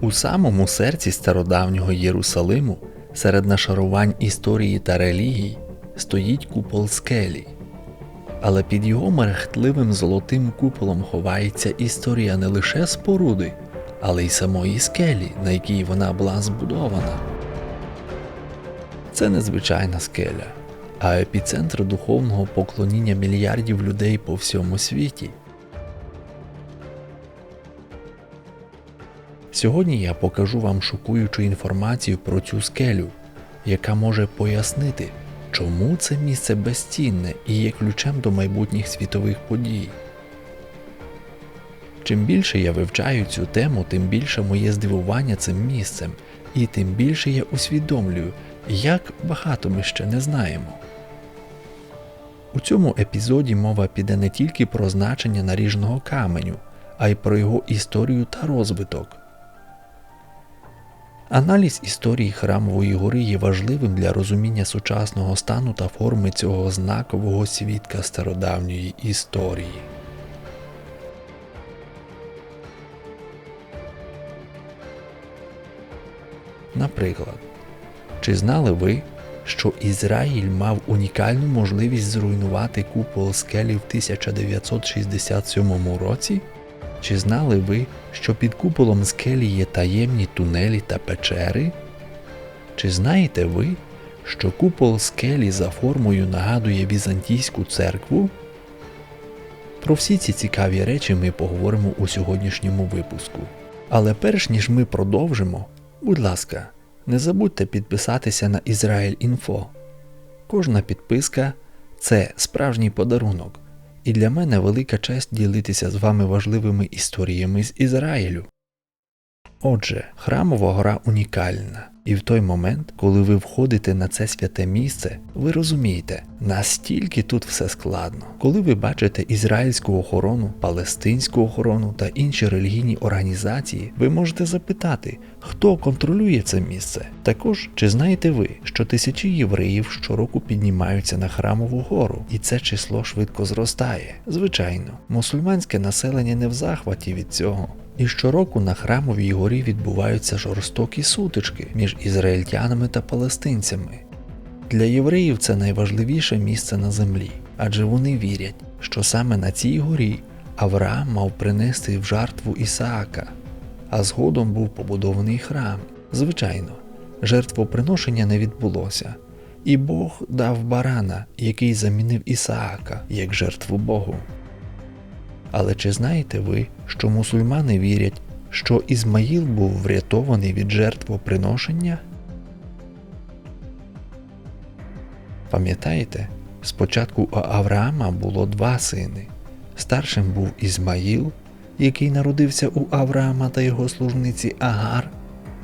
У самому серці стародавнього Єрусалиму, серед нашарувань історії та релігій, стоїть купол скелі. Але під його мерехтливим золотим куполом ховається історія не лише споруди, але й самої скелі, на якій вона була збудована. Це незвичайна скеля, а епіцентр духовного поклоніння мільярдів людей по всьому світі. Сьогодні я покажу вам шокуючу інформацію про цю скелю, яка може пояснити, чому це місце безцінне і є ключем до майбутніх світових подій. Чим більше я вивчаю цю тему, тим більше моє здивування цим місцем, і тим більше я усвідомлюю, як багато ми ще не знаємо. У цьому епізоді мова піде не тільки про значення наріжного каменю, а й про його історію та розвиток. Аналіз історії Храмової гори є важливим для розуміння сучасного стану та форми цього знакового свідка стародавньої історії. Наприклад, чи знали ви, що Ізраїль мав унікальну можливість зруйнувати купол скелі в 1967 році? Чи знали ви, що під куполом скелі є таємні тунелі та печери? Чи знаєте ви, що купол скелі за формою нагадує Візантійську церкву? Про всі ці цікаві речі ми поговоримо у сьогоднішньому випуску. Але перш ніж ми продовжимо, будь ласка, не забудьте підписатися на Ізраїль Інфо. Кожна підписка це справжній подарунок, і для мене велика честь ділитися з вами важливими історіями з Ізраїлю. Отже, храмова гора унікальна, і в той момент, коли ви входите на це святе місце, ви розумієте, настільки тут все складно. Коли ви бачите ізраїльську охорону, палестинську охорону та інші релігійні організації, ви можете запитати, хто контролює це місце. Також чи знаєте ви, що тисячі євреїв щороку піднімаються на храмову гору, і це число швидко зростає. Звичайно, мусульманське населення не в захваті від цього. І щороку на храмовій горі відбуваються жорстокі сутички між ізраїльтянами та палестинцями. Для євреїв це найважливіше місце на землі, адже вони вірять, що саме на цій горі Авраам мав принести в жертву Ісаака, а згодом був побудований храм. Звичайно, жертвоприношення не відбулося, і Бог дав барана, який замінив Ісаака як жертву Богу. Але чи знаєте ви, що мусульмани вірять, що Ізмаїл був врятований від жертвоприношення? Пам'ятаєте, спочатку у Авраама було два сини. Старшим був Ізмаїл, який народився у Авраама та його служниці Агар,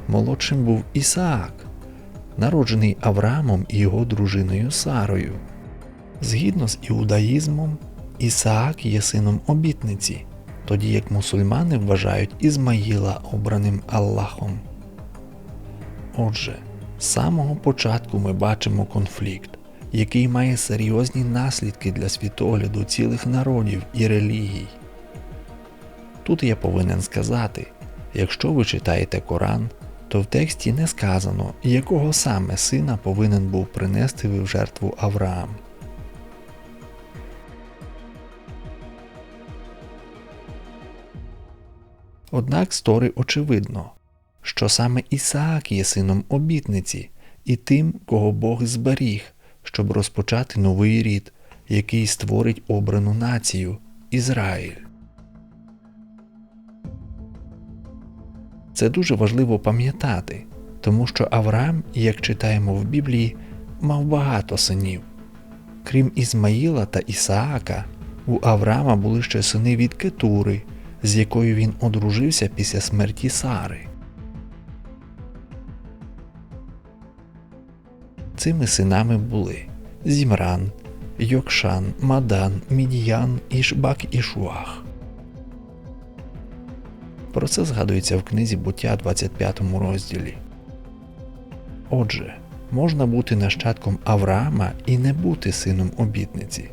молодшим був Ісаак, народжений Авраамом і його дружиною Сарою. Згідно з іудаїзмом, Ісаак є сином обітниці, тоді як мусульмани вважають Ізмаїла обраним Аллахом. Отже, з самого початку ми бачимо конфлікт, який має серйозні наслідки для світогляду цілих народів і релігій. Тут я повинен сказати, якщо ви читаєте Коран, то в тексті не сказано, якого саме сина повинен був принести в жертву Авраам. Однак стори очевидно, що саме Ісаак є сином обітниці і тим, кого Бог зберіг, щоб розпочати новий рід, який створить обрану націю Ізраїль. Це дуже важливо пам'ятати, тому що Авраам, як читаємо в Біблії, мав багато синів. Крім Ізмаїла та Ісаака, у Авраама були ще сини від Кетури з якою він одружився після смерті Сари. Цими синами були Зімран, Йокшан, Мадан, Мідіян, Ішбак і Шуах. Про це згадується в книзі буття 25 розділі. Отже, можна бути нащадком Авраама і не бути сином обітниці.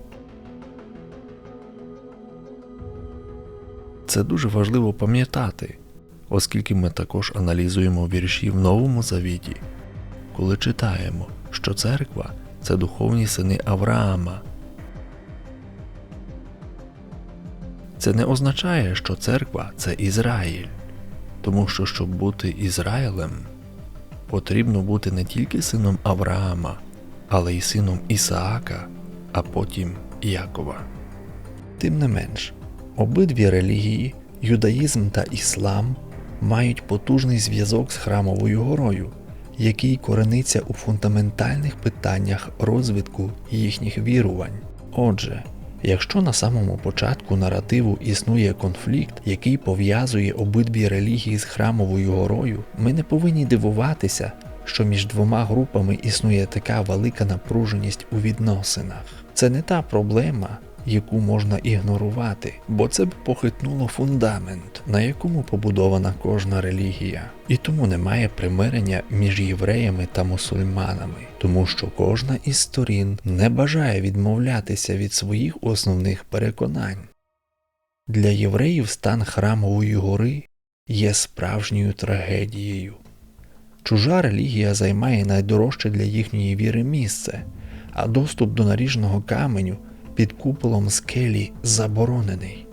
Це дуже важливо пам'ятати. оскільки ми також аналізуємо вірші в Новому Завіті, коли читаємо, що церква це духовні сини Авраама. Це не означає, що церква це Ізраїль, тому що щоб бути Ізраїлем, потрібно бути не тільки сином Авраама, але й сином Ісаака, а потім Якова. Тим не менш, обидві релігії, юдаїзм та іслам, мають потужний зв'язок з храмовою горою, який корениться у фундаментальних питаннях розвитку їхніх вірувань. Отже, якщо на самому початку наративу існує конфлікт, який пов'язує обидві релігії з храмовою горою, ми не повинні дивуватися, що між двома групами існує така велика напруженість у відносинах. Це не та проблема, яку можна ігнорувати, бо це б похитнуло фундамент, на якому побудована кожна релігія. І тому немає примирення між євреями та мусульманами, тому що кожна із сторін не бажає відмовлятися від своїх основних переконань. Для євреїв стан храмової гори є справжньою трагедією. Чужа релігія займає найдорожче для їхньої віри місце, а доступ до наріжного каменю під куполом скелі заборонений.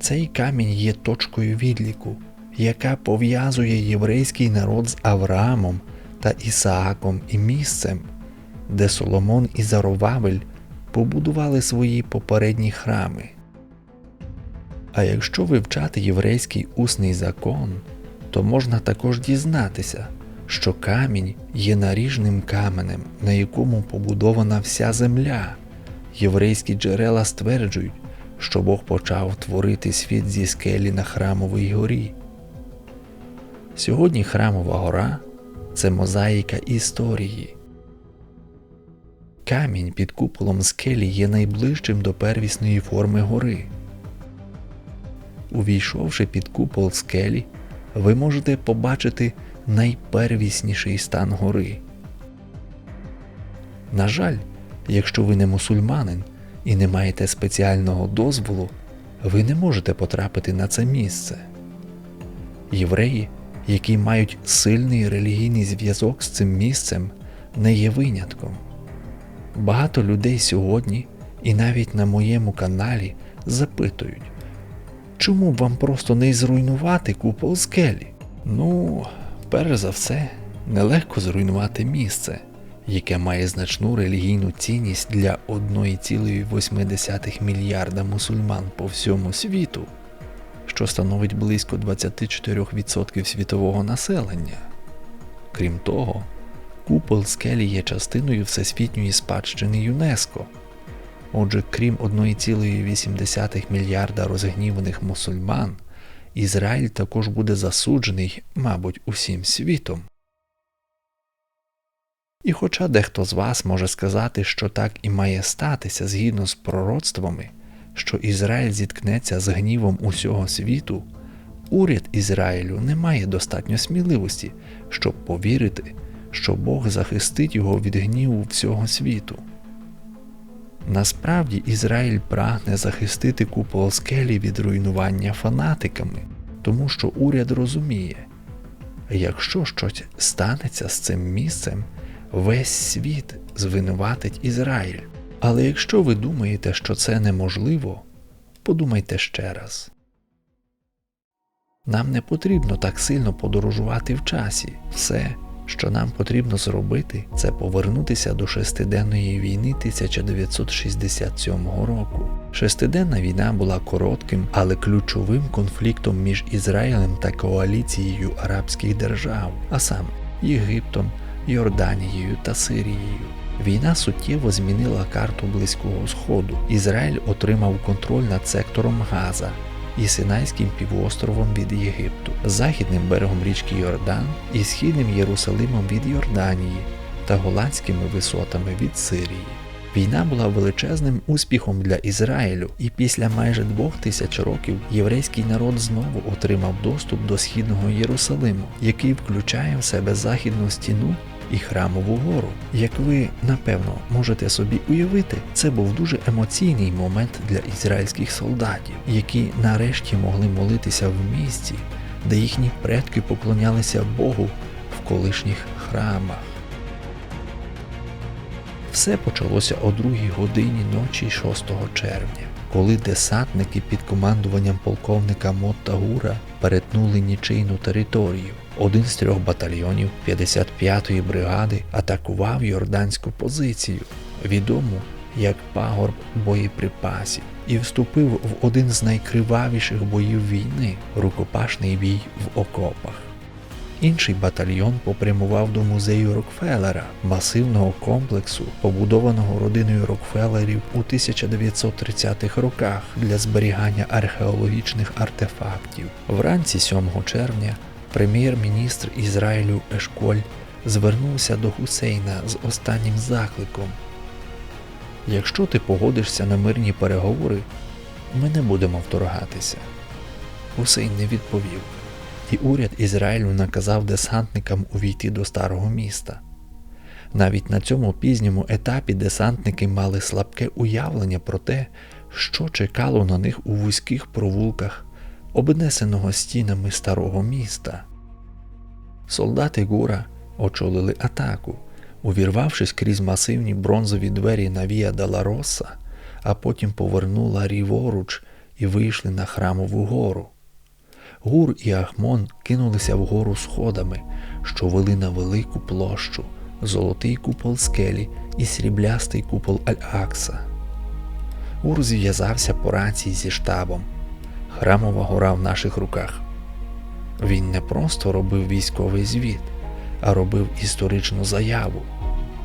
Цей камінь є точкою відліку, яка пов'язує єврейський народ з Авраамом та Ісааком і місцем, де Соломон і Заровавель побудували свої попередні храми. А якщо вивчати єврейський усний закон, то можна також дізнатися, що камінь є наріжним каменем, на якому побудована вся земля. Єврейські джерела стверджують, що Бог почав творити світ зі скелі на храмовій горі. Сьогодні храмова гора це мозаїка історії. Камінь під куполом скелі є найближчим до первісної форми гори. Увійшовши під купол скелі, ви можете побачити найпервісніший стан гори. На жаль, якщо ви не мусульманин і не маєте спеціального дозволу, ви не можете потрапити на це місце. Євреї, які мають сильний релігійний зв'язок з цим місцем, не є винятком. Багато людей сьогодні, і навіть на моєму каналі, запитують, чому б вам просто не зруйнувати купол скелі? Ну, перш за все, нелегко зруйнувати місце, яке має значну релігійну цінність для 1,8 мільярда мусульман по всьому світу, що становить близько 24% світового населення. Крім того, купол скелі є частиною Всесвітньої спадщини ЮНЕСКО. Отже, крім 1,8 мільярда розгніваних мусульман, Ізраїль також буде засуджений, мабуть, усім світом. І хоча дехто з вас може сказати, що так і має статися згідно з пророцтвами, що Ізраїль зіткнеться з гнівом усього світу, уряд Ізраїлю не має достатньо сміливості, щоб повірити, що Бог захистить його від гніву всього світу. Насправді Ізраїль прагне захистити купол скелі від руйнування фанатиками, тому що уряд розуміє, якщо щось станеться з цим місцем, весь світ звинуватить Ізраїль. Але якщо ви думаєте, що це неможливо, подумайте ще раз. Нам не потрібно так сильно подорожувати в часі. Все, що нам потрібно зробити, це повернутися до шестиденної війни 1967 року. Шестиденна війна була коротким, але ключовим конфліктом між Ізраїлем та коаліцією арабських держав, а саме Єгиптом, Йорданією та Сирією. Війна суттєво змінила карту Близького Сходу. Ізраїль отримав контроль над сектором Газа і Синайським півостровом від Єгипту, західним берегом річки Йордан і східним Єрусалимом від Йорданії та голландськими висотами від Сирії. Війна була величезним успіхом для Ізраїлю, і після майже двох тисяч років єврейський народ знову отримав доступ до східного Єрусалиму, який включає в себе західну стіну і Храмову гору. Як ви напевно можете собі уявити, це був дуже емоційний момент для ізраїльських солдатів, які нарешті могли молитися в місці, де їхні предки поклонялися Богу в колишніх храмах. Все почалося о другій годині ночі 6 червня, коли десантники під командуванням полковника Мотта Гура перетнули нічийну територію. Один з трьох батальйонів 55-ї бригади атакував йорданську позицію, відому як пагорб боєприпасів, і вступив в один з найкривавіших боїв війни рукопашний бій в окопах. Інший батальйон попрямував до музею Рокфеллера, масивного комплексу, побудованого родиною Рокфеллерів у 1930-х роках для зберігання археологічних артефактів. Вранці 7 червня прем'єр-міністр Ізраїлю Ешколь звернувся до Гусейна з останнім закликом. Якщо ти погодишся на мирні переговори, ми не будемо вторгатися. Гусейн не відповів і уряд Ізраїлю наказав десантникам увійти до старого міста. Навіть на цьому пізньому етапі десантники мали слабке уявлення про те, що чекало на них у вузьких провулках, обнесеного стінами старого міста. Солдати Гура очолили атаку, увірвавшись крізь масивні бронзові двері на Віа Далароса, а потім повернула ріворуч і вийшли на храмову гору. Гур і Ахмон кинулися вгору сходами, що вели на велику площу, золотий купол скелі і сріблястий купол Аль-Акса. Гур зв'язався по рації зі штабом. Храмова гора в наших руках. Він не просто робив військовий звіт, а робив історичну заяву,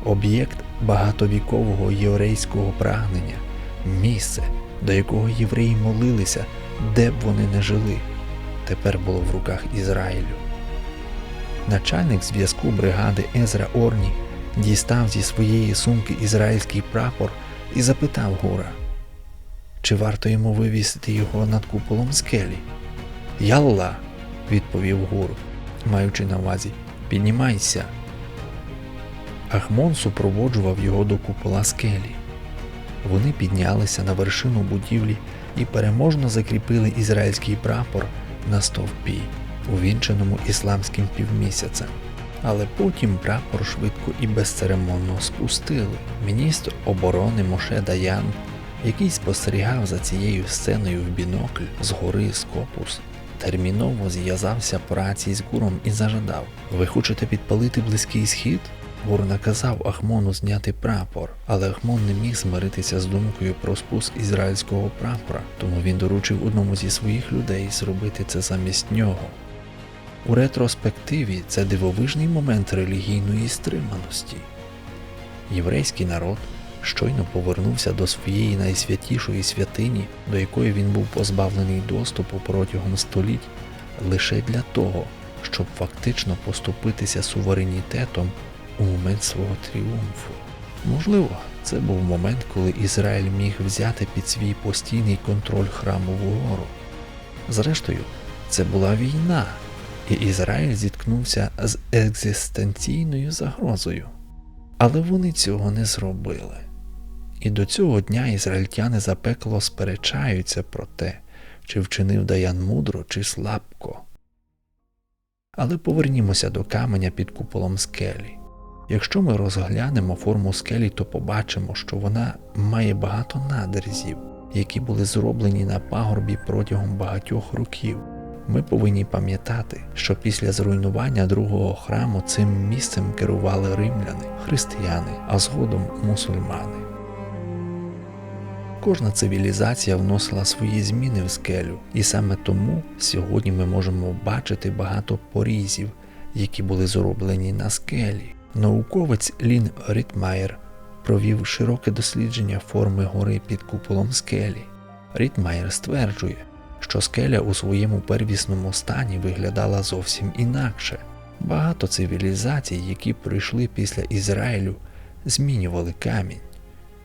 об'єкт багатовікового єврейського прагнення, місце, до якого євреї молилися, де б вони не жили тепер було в руках Ізраїлю. Начальник зв'язку бригади Езра Орні дістав зі своєї сумки ізраїльський прапор і запитав Гура, чи варто йому вивісити його над куполом скелі. Ялла, відповів Гур, маючи на увазі, піднімайся. Ахмон супроводжував його до купола скелі. Вони піднялися на вершину будівлі і переможно закріпили ізраїльський прапор на стовпі, увінченому ісламським півмісяцем. Але потім прапор швидко і безцеремонно спустили. Міністр оборони Моше Даян, який спостерігав за цією сценою в бінокль з гори Скопус, терміново зв'язався по рації з гуром і зажадав: Ви хочете підпалити близький схід? Гур наказав Ахмону зняти прапор, але Ахмон не міг змиритися з думкою про спуск ізраїльського прапора, тому він доручив одному зі своїх людей зробити це замість нього. У ретроспективі це дивовижний момент релігійної стриманості. Єврейський народ щойно повернувся до своєї найсвятішої святині, до якої він був позбавлений доступу протягом століть, лише для того, щоб фактично поступитися суверенітетом у момент свого тріумфу. Можливо, це був момент, коли Ізраїль міг взяти під свій постійний контроль храмову гору. Зрештою, це була війна, і Ізраїль зіткнувся з екзистенційною загрозою. Але вони цього не зробили. І до цього дня ізраїльтяни запекло сперечаються про те, чи вчинив Даян мудро, чи слабко. Але повернімося до каменя під куполом скелі. Якщо ми розглянемо форму скелі, то побачимо, що вона має багато надрізів, які були зроблені на пагорбі протягом багатьох років. Ми повинні пам'ятати, що після зруйнування другого храму цим місцем керували римляни, християни, а згодом мусульмани. Кожна цивілізація вносила свої зміни в скелю, і саме тому сьогодні ми можемо бачити багато порізів, які були зроблені на скелі. Науковець Лін Рітмаєр провів широке дослідження форми гори під куполом скелі. Рітмаєр стверджує, що скеля у своєму первісному стані виглядала зовсім інакше. Багато цивілізацій, які прийшли після Ізраїлю, змінювали камінь,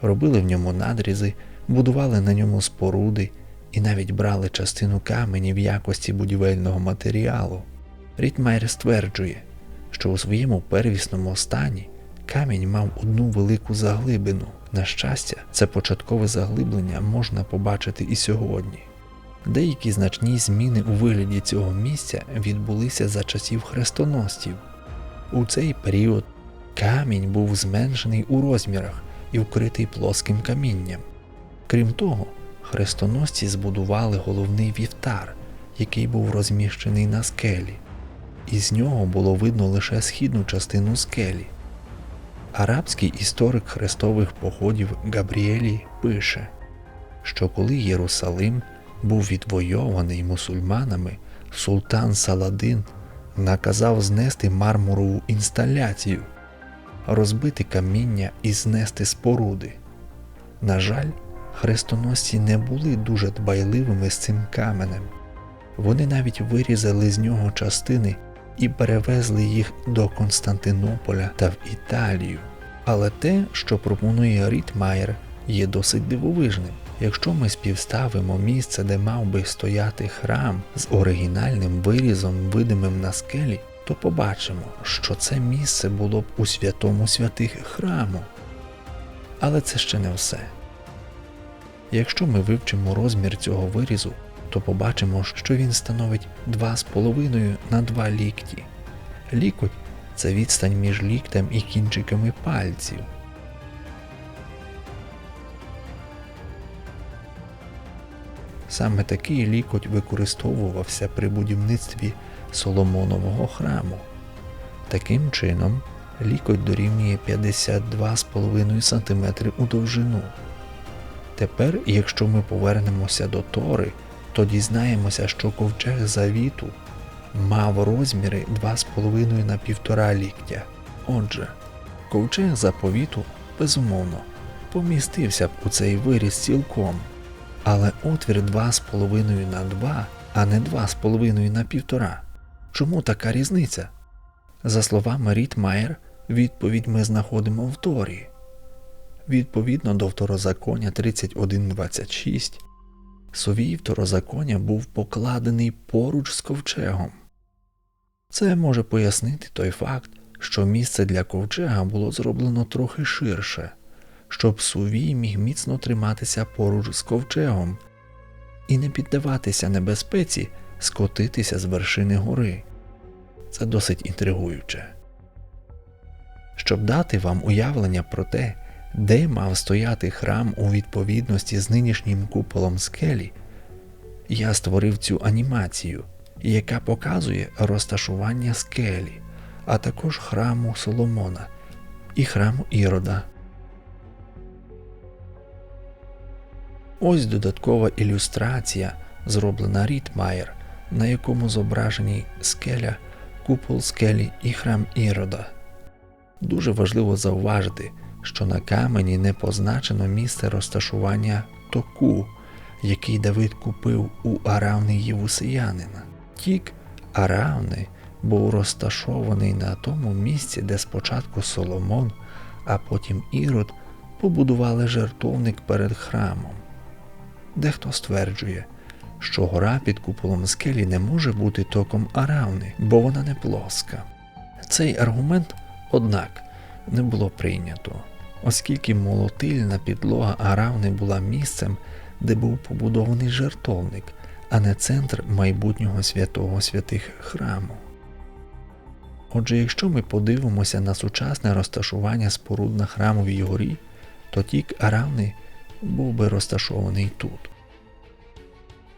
робили в ньому надрізи, будували на ньому споруди і навіть брали частину камені в якості будівельного матеріалу. Рітмайер стверджує, що у своєму первісному стані камінь мав одну велику заглибину. На щастя, це початкове заглиблення можна побачити і сьогодні. Деякі значні зміни у вигляді цього місця відбулися за часів хрестоносців. У цей період камінь був зменшений у розмірах і вкритий плоским камінням. Крім того, хрестоносці збудували головний вівтар, який був розміщений на скелі, і з нього було видно лише східну частину скелі. Арабський історик хрестових походів Габріелі пише, що коли Єрусалим був відвойований мусульманами, султан Саладин наказав знести мармурову інсталяцію, розбити каміння і знести споруди. На жаль, хрестоносці не були дуже дбайливими з цим каменем. Вони навіть вирізали з нього частини і перевезли їх до Константинополя та в Італію. Але те, що пропонує Рітмайер, є досить дивовижним. Якщо ми співставимо місце, де мав би стояти храм з оригінальним вирізом, видимим на скелі, то побачимо, що це місце було б у святому святих храму. Але це ще не все. Якщо ми вивчимо розмір цього вирізу, то побачимо, що він становить 2,5 на 2 лікті. Лікоть це відстань між ліктем і кінчиками пальців. Саме такий лікоть використовувався при будівництві Соломонового храму. Таким чином, лікоть дорівнює 52,5 см у довжину. Тепер, якщо ми повернемося до Тори, то дізнаємося, що ковчег завіту мав розміри 2,5 на 1,5 ліктя. Отже, ковчег заповіту, безумовно, помістився б у цей виріз цілком, але отвір 2,5 на 2, а не 2,5 на 1,5. Чому така різниця? За словами Рітмайер, відповідь ми знаходимо в Торі. Відповідно до второзаконня 31.26, Совій второзаконня був покладений поруч з ковчегом. Це може пояснити той факт, що місце для ковчега було зроблено трохи ширше, щоб сувій міг міцно триматися поруч з ковчегом і не піддаватися небезпеці скотитися з вершини гори. Це досить інтригуюче. Щоб дати вам уявлення про те, де мав стояти храм у відповідності з нинішнім куполом скелі, я створив цю анімацію, яка показує розташування скелі, а також храму Соломона і храму Ірода. Ось додаткова ілюстрація, зроблена Рітмаєр, на якому зображені скеля, купол скелі і храм Ірода. Дуже важливо зауважити, що на камені не позначено місце розташування току, який Давид купив у Аравни Євусеянина. Тік Аравни був розташований на тому місці, де спочатку Соломон, а потім Ірод побудували жертовник перед храмом. Дехто стверджує, що гора під куполом скелі не може бути током Аравни, бо вона не плоска. Цей аргумент, однак, не було прийнято, оскільки молотильна підлога Аравни була місцем, де був побудований жертовник, а не центр майбутнього святого святих храму. Отже, якщо ми подивимося на сучасне розташування споруд на храмовій горі, то тік Аравни був би розташований тут.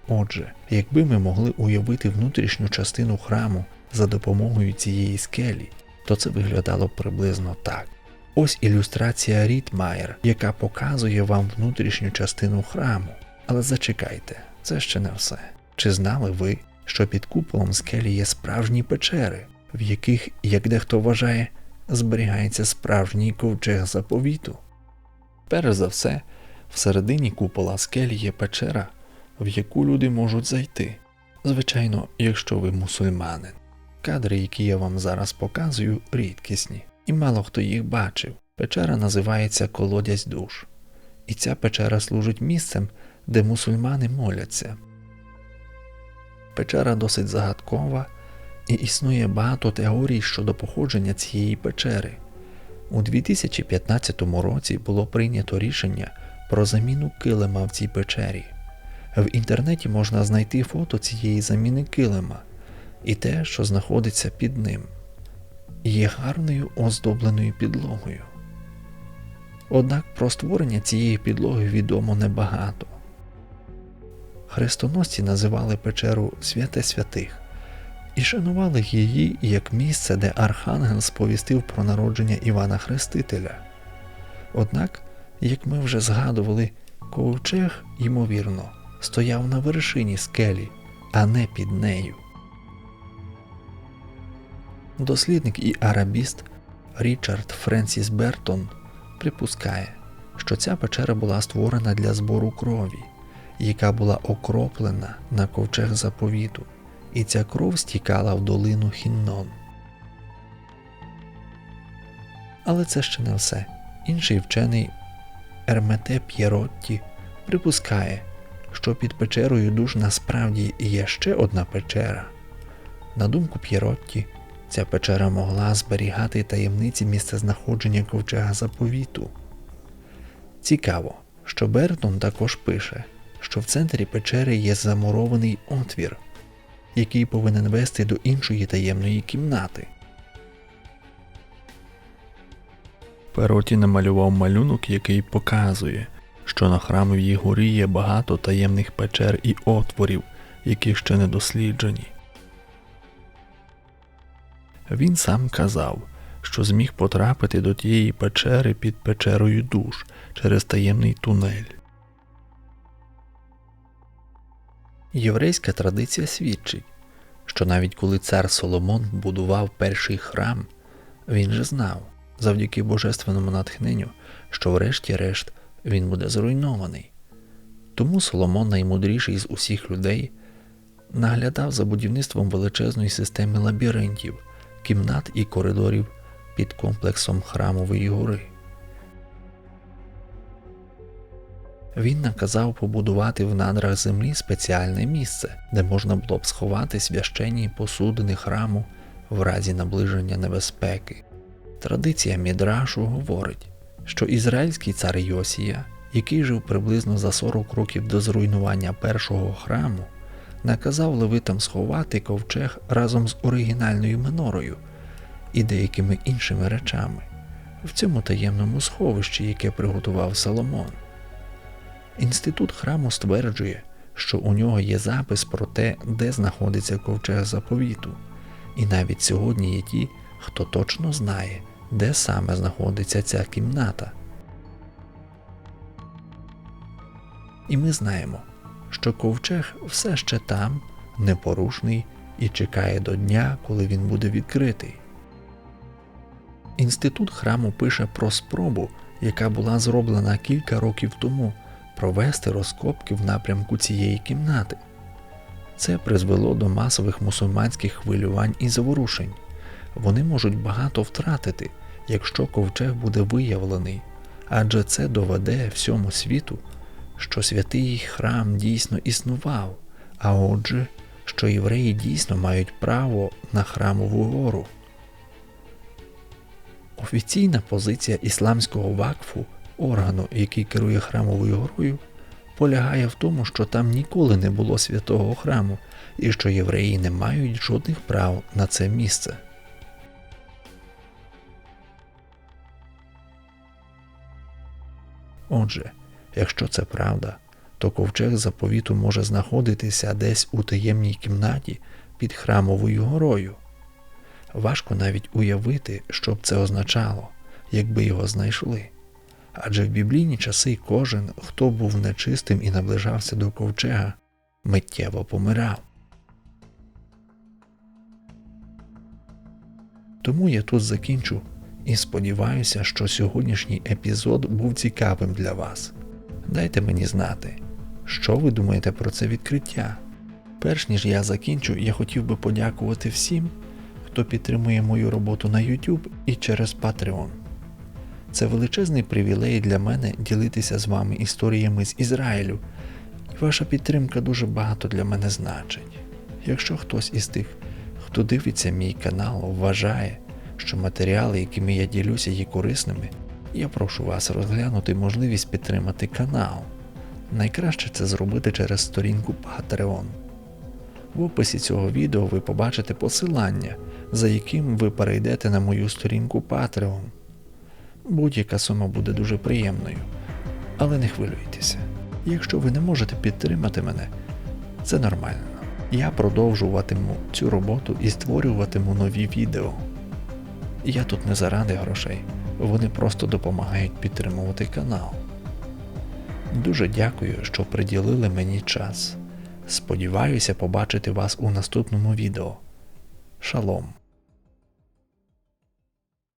Отже, якби ми могли уявити внутрішню частину храму за допомогою цієї скелі, то це виглядало приблизно так. Ось ілюстрація Рітмаєр, яка показує вам внутрішню частину храму. Але зачекайте, це ще не все. Чи знали ви, що під куполом скелі є справжні печери, в яких, як дехто вважає, зберігається справжній ковчег заповіту? Перш за все, всередині купола скелі є печера, в яку люди можуть зайти. Звичайно, якщо ви мусульманин. Кадри, які я вам зараз показую, рідкісні, і мало хто їх бачив. Печера називається Колодязь душ, і ця печера служить місцем, де мусульмани моляться. Печера досить загадкова І існує багато теорій щодо походження цієї печери. У 2015 році було прийнято рішення про заміну килима в цій печері. В інтернеті можна знайти фото цієї заміни килима і те, що знаходиться під ним, є гарною оздобленою підлогою. Однак про створення цієї підлоги відомо небагато. Хрестоносці називали печеру Святе Святих і шанували її як місце, де Архангел сповістив про народження Івана Хрестителя. Однак, як ми вже згадували, ковчег, ймовірно, стояв на вершині скелі, а не під нею. Дослідник і арабіст Річард Френсіс Бертон припускає, що ця печера була створена для збору крові, яка була окроплена на ковчег заповіту, і ця кров стікала в долину Хіннон. Але це ще не все. Інший вчений Ермете П'єротті припускає, що під печерою душ насправді є ще одна печера. На думку П'єротті, ця печера могла зберігати таємниці місцезнаходження ковчега заповіту. Цікаво, що Бертон також пише, що в центрі печери є замурований отвір, який повинен вести до іншої таємної кімнати. Пероті намалював малюнок, який показує, що на храмовій горі є багато таємних печер і отворів, які ще не досліджені. Він сам казав, що зміг потрапити до тієї печери під печерою душ через таємний тунель. Єврейська традиція свідчить, що навіть коли цар Соломон будував перший храм, він же знав, завдяки божественному натхненню, що врешті-решт він буде зруйнований. Тому Соломон, наймудріший з усіх людей, наглядав за будівництвом величезної системи лабіринтів, кімнат і коридорів під комплексом Храмової гори. Він наказав побудувати в надрах землі спеціальне місце, де можна було б сховати священні посудини храму в разі наближення небезпеки. Традиція Мідрашу говорить, що ізраїльський цар Йосія, який жив приблизно за 40 років до зруйнування першого храму, наказав левитам сховати ковчег разом з оригінальною минорою і деякими іншими речами в цьому таємному сховищі, яке приготував Соломон. Інститут храму стверджує, що у нього є запис про те, де знаходиться ковчег заповіту, і навіть сьогодні є ті, хто точно знає, де саме знаходиться ця кімната. І ми знаємо, що ковчег все ще там, непорушний і чекає до дня, коли він буде відкритий. Інститут храму пише про спробу, яка була зроблена кілька років тому провести розкопки в напрямку цієї кімнати. Це призвело до масових мусульманських хвилювань і заворушень. Вони можуть багато втратити, якщо ковчег буде виявлений, адже це доведе всьому світу, що святий храм дійсно існував, а отже, що євреї дійсно мають право на храмову гору. Офіційна позиція ісламського вакфу, органу, який керує храмовою горою, полягає в тому, що там ніколи не було святого храму і що євреї не мають жодних прав на це місце. Отже, якщо це правда, то ковчег заповіту може знаходитися десь у таємній кімнаті під храмовою горою. Важко навіть уявити, що б це означало, якби його знайшли. Адже в біблійні часи кожен, хто був нечистим і наближався до ковчега, миттєво помирав. Тому я тут закінчу і сподіваюся, що сьогоднішній епізод був цікавим для вас. Дайте мені знати, що ви думаєте про це відкриття. Перш ніж я закінчу, я хотів би подякувати всім, хто підтримує мою роботу на YouTube і через Patreon. Це величезний привілей для мене ділитися з вами історіями з Ізраїлю, і ваша підтримка дуже багато для мене значить. Якщо хтось із тих, хто дивиться мій канал, вважає, що матеріали, якими я ділюся, є корисними, я прошу вас розглянути можливість підтримати канал. Найкраще це зробити через сторінку Patreon. В описі цього відео ви побачите посилання, за яким ви перейдете на мою сторінку Patreon. Будь-яка сума буде дуже приємною, але не хвилюйтеся. Якщо ви не можете підтримати мене, це нормально. Я продовжуватиму цю роботу і створюватиму нові відео. Я тут не заради грошей, вони просто допомагають підтримувати канал. Дуже дякую, що приділили мені час. Сподіваюся побачити вас у наступному відео. Шалом!